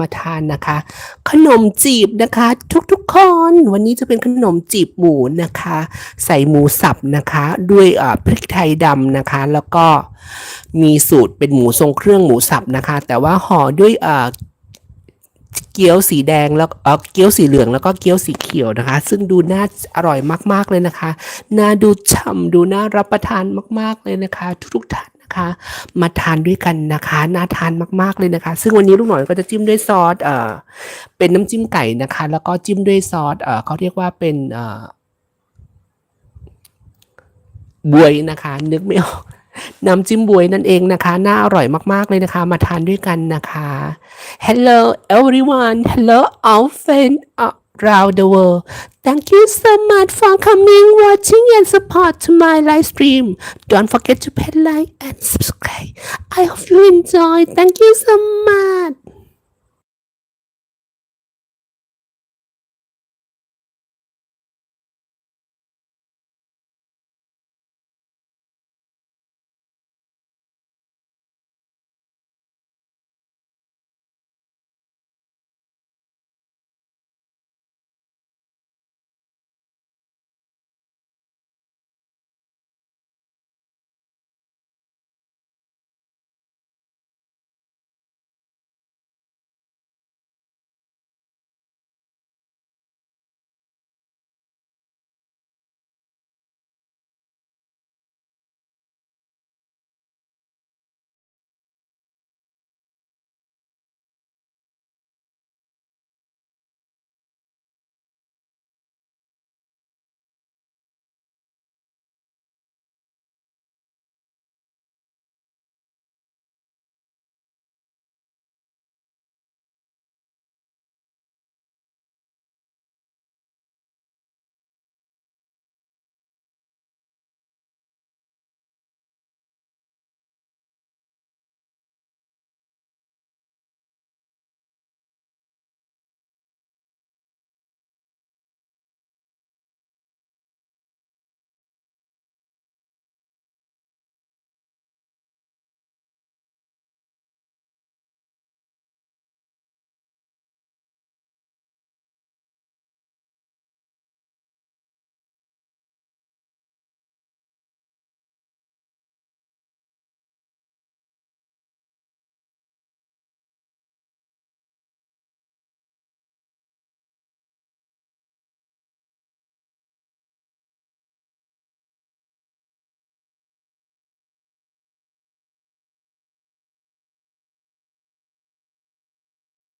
มาทานนะคะ ขนมจีบนะคะ ทุกๆคนวันนี้จะเป็นขนมจีบหมูนะคะ ใส่หมูสับนะคะ ด้วยพริกไทยดำนะคะ แล้วก็มีสูตรเป็นหมูทรงเครื่องหมูสับนะคะ แต่ว่าห่อด้วยเกี๊ยวสีแดงแล้วเอ่อเกี๊ยวสีเหลืองแล้วก็เกี๊ยวสีเขียวนะคะ ซึ่งดูน่าอร่อยมากๆเลยนะคะ น่าดูฉ่ำดูน่ารับประทานมาก ๆเลยนะคะ ทุกๆท่าน นะคะ มาทานด้วยกันนะคะน่าทานมากๆเลยนะคะ ซึ่งวันนี้ลูกหน่อยก็จะจิ้มด้วยซอสเอ่อเป็นน้ำจิ้มไก่นะคะ แล้วก็จิ้มด้วยซอสเอ่อเขาเรียกว่าเป็นเอ่อบวยนะคะ นึกไม่ออกน้ำจิ้มบวยนั่นเองนะคะ น่าอร่อยมาก ๆ เลยนะคะ มาทานด้วยกันนะคะ Hello everyone Hello all friends around the world. Thank you so much for coming watching and support to my live stream. Don't forget to hit like and subscribe. I hope you enjoy. Thank you so much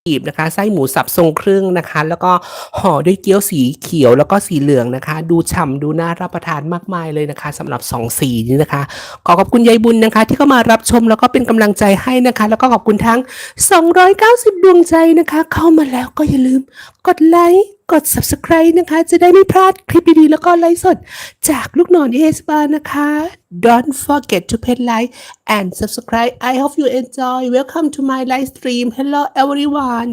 จีบนะคะ ไส้หมูสับทรงเครื่องนะคะ แล้วก็ห่อด้วยเกี๊ยวสีเขียวแล้วก็สีเหลืองนะคะ ดูฉ่ำดูน่ารับประทานมากมายเลยนะคะสำหรับสองสีนี้นะคะ ขอขอบคุณยายบุญนะคะ ที่เข้ามารับชมแล้วก็เป็นกำลังใจให้นะคะ แล้วก็ขอบคุณทั้ง 290 ดวงใจนะคะ เข้ามาแล้วก็อย่าลืมกดไลค์ กด subscribe นะคะ จะได้ไม่พลาดคลิปดีๆ แล้วก็ไลฟ์สด จากลูกหนอนเอสบานะคะ Don't forget to hit like and subscribe I hope you enjoy welcome to my live stream hello everyone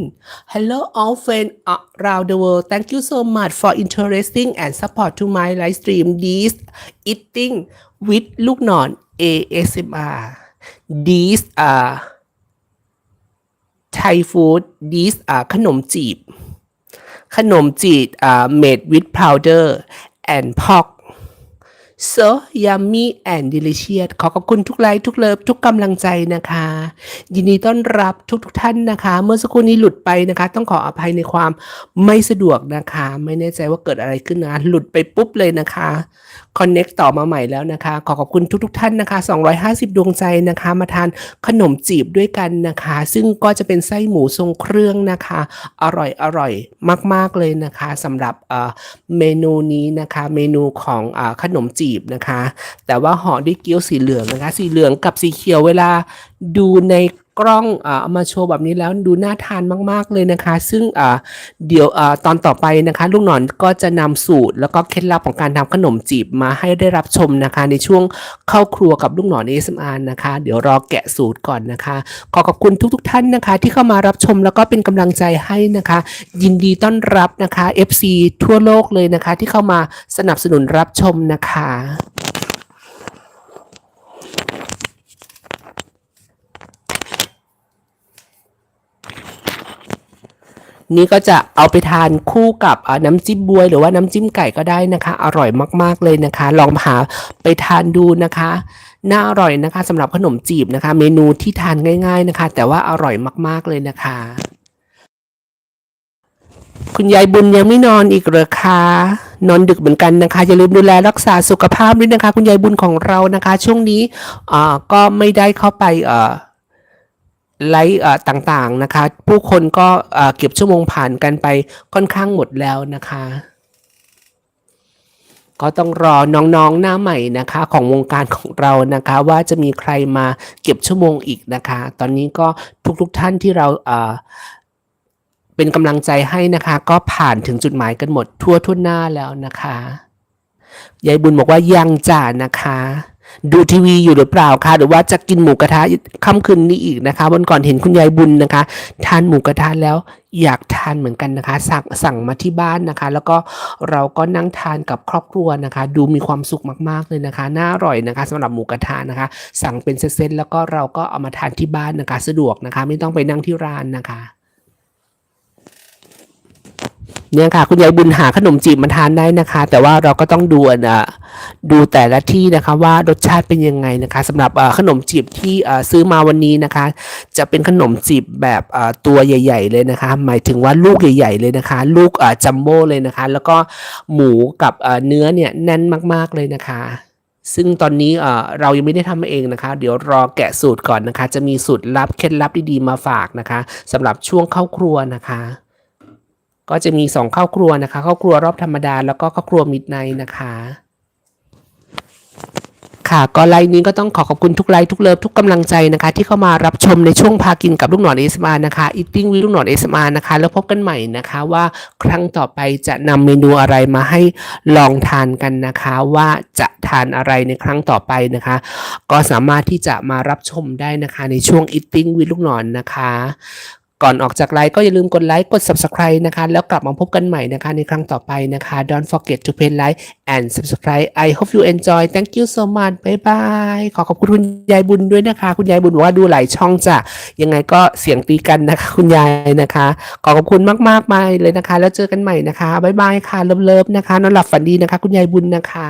hello all friends around the world thank you so much for interesting and support to my live stream this eating with ลูกหนอน ASMR these are Thai food these are ขนมจีบ ขนมจีบอ่า made with powder and pork so yummy and delicious ขอขอบคุณทุกไลค์ทุกเลิฟทุกกำลังใจนะคะ ยินดีต้อนรับทุกทุกท่านนะคะ เมื่อสักครู่นี้หลุดไปนะคะ ต้องขออภัยในความไม่สะดวกนะคะ ไม่แน่ใจว่าเกิดอะไรขึ้นนะ หลุดไปปุ๊บเลยนะคะ connect ต่อมาใหม่แล้วนะคะ ขอขอบคุณทุกทุกท่านนะคะ 250 ดวงใจนะคะ มาทานขนมจีบด้วยกันนะคะ ซึ่งก็จะเป็นไส้หมูทรงเครื่องนะคะ อร่อยอร่อยมาก ๆเลยนะคะสำหรับเมนูนี้นะคะ เมนูของอขนมจีบนะคะ แต่ว่าห่อด้วยเกี๊ยวสีเหลืองนะคะ สีเหลืองกับสีเขียวเวลาดูใน กล้องเอามาโชว์แบบนี้แล้วดูน่าทานมากๆเลยนะคะ ซึ่งเดี๋ยวอตอนต่อไปนะคะ ลูกหนอนก็จะนำสูตร แล้วก็เคล็ดลับของการทำขนมจีบมาให้ได้รับชมนะคะ ในช่วงเข้าครัวกับลูกหนอน ASMR นะคะ เดี๋ยวรอแกะสูตรก่อนนะคะ ขอขอบคุณทุกๆท่านนะคะ ที่เข้ามารับชมแล้วก็เป็นกำลังใจให้นะคะ ยินดีต้อนรับนะคะ FC ทั่วโลกเลยนะคะ ที่เข้ามาสนับสนุนรับชมนะคะ นี่ก็จะเอาไปทานคู่กับน้ำจิ้มบวย หรือว่าน้ำจิ้มไก่ก็ได้นะคะ อร่อยมากๆเลยนะคะ ลองหาไปทานดูนะคะน่าอร่อยนะคะสำหรับขนมจีบนะคะ เมนูที่ทานง่าย ๆนะคะ แต่ว่าอร่อยมากๆเลยนะคะ คุณยายบุญยังไม่นอนอีกเหรอคะนอนดึกเหมือนกันนะคะ อย่าลืมดูแลรักษาสุขภาพด้วยนะคะ คุณยายบุญของเรานะคะ ช่วงนี้อ่าก็ไม่ได้เข้าไปอ่อ ไลฟ์ต่างๆนะคะ ผู้คนก็เก็บชั่วโมงผ่านกันไปค่อนข้างหมดแล้วนะคะ ก็ต้องรอน้องๆหน้าใหม่นะคะ ของวงการของเรานะคะ ว่าจะมีใครมาเก็บชั่วโมงอีกนะคะ ตอนนี้ก็ทุกๆท่านที่เราเป็นกำลังใจให้นะคะ ก็ผ่านถึงจุดหมายกันหมดทั่วทุนหน้าแล้วนะคะยายบุญบอกว่ายังจ่านะคะ ดูทีวีอยู่หรือเปล่าคะหรือว่าจะกินหมูกระทะค่ำคืนนี้อีกนะคะ วันก่อนเห็นคุณยายบุญนะคะ ทานหมูกระทะแล้วอยากทานเหมือนกันนะคะ สั่งสั่งมาที่บ้านนะคะ แล้วก็เราก็นั่งทานกับครอบครัวนะคะ ดูมีความสุขมากๆเลยนะคะน่าอร่อยนะคะสำหรับหมูกระทะนะคะ สั่งเป็นเซตๆแล้วก็เราก็เอามาทานที่บ้านนะคะ สะดวกนะคะ ไม่ต้องไปนั่งที่ร้านนะคะเนี่ยค่ะคุณยายบุญหาขนมจีบมาทานได้นะคะ แต่ว่าเราก็ต้องดูอะ ดูแต่ละที่นะคะว่ารสชาติเป็นยังไงนะคะสำหรับขนมจีบที่ซื้อมาวันนี้นะคะ จะเป็นขนมจีบแบบตัวใหญ่ ๆ เลยนะคะ หมายถึงว่าลูกใหญ่ ๆ เลยนะคะ ลูกจัมโบ้เลยนะคะ แล้วก็หมูกับเนื้อเนี่ยแน่นมากๆเลยนะคะซึ่งตอนนี้เรายังไม่ได้ทำเองนะคะ เดี๋ยวรอแกะสูตรก่อนนะคะ จะมีสูตรลับเคล็ดลับดีๆมาฝากนะคะสำหรับช่วงเข้าครัวนะคะ ก็จะมีสองเข้าครัวนะคะเข้าครัวรอบธรรมดาแล้วก็เข้าครัวมิดไนนะคะ ค่ะ ก็ไลน์นี้ก็ต้องขอขอบคุณทุกไลน์ทุกเลิฟทุกกำลังใจนะคะ ที่เข้ามารับชมในช่วงพากินกับลูกหนอนเอสมานะคะ eating with ลูกหนอนเอสมานะคะ แล้วพบกันใหม่นะคะว่าครั้งต่อไปจะนำเมนูอะไรมาให้ลองทานกันนะคะ ว่าจะทานอะไรในครั้งต่อไปนะคะ ก็สามารถที่จะมารับชมได้นะคะในช่วง eating with ลูกหนอนนะคะ ก่อนออกจากไลฟ์ก็อย่าลืมกดไลค์กด subscribe นะคะ แล้วกลับมาพบกันใหม่นะคะในครั้งต่อไปนะคะ don't forget to pay like and subscribe I hope you enjoy thank you so much bye bye ขอขอบคุณคุณยายบุญด้วยนะคะ คุณยายบุญบอกว่าดูหลายช่องจ้ะยังไงก็เสียงตีกันนะคะ คุณยายนะคะ ขอขอบคุณมากๆมายเลยนะคะ แล้วเจอกันใหม่นะคะบายบายค่ะเลิฟๆนะคะนอนหลับฝันดีนะคะ คุณยายบุญนะคะ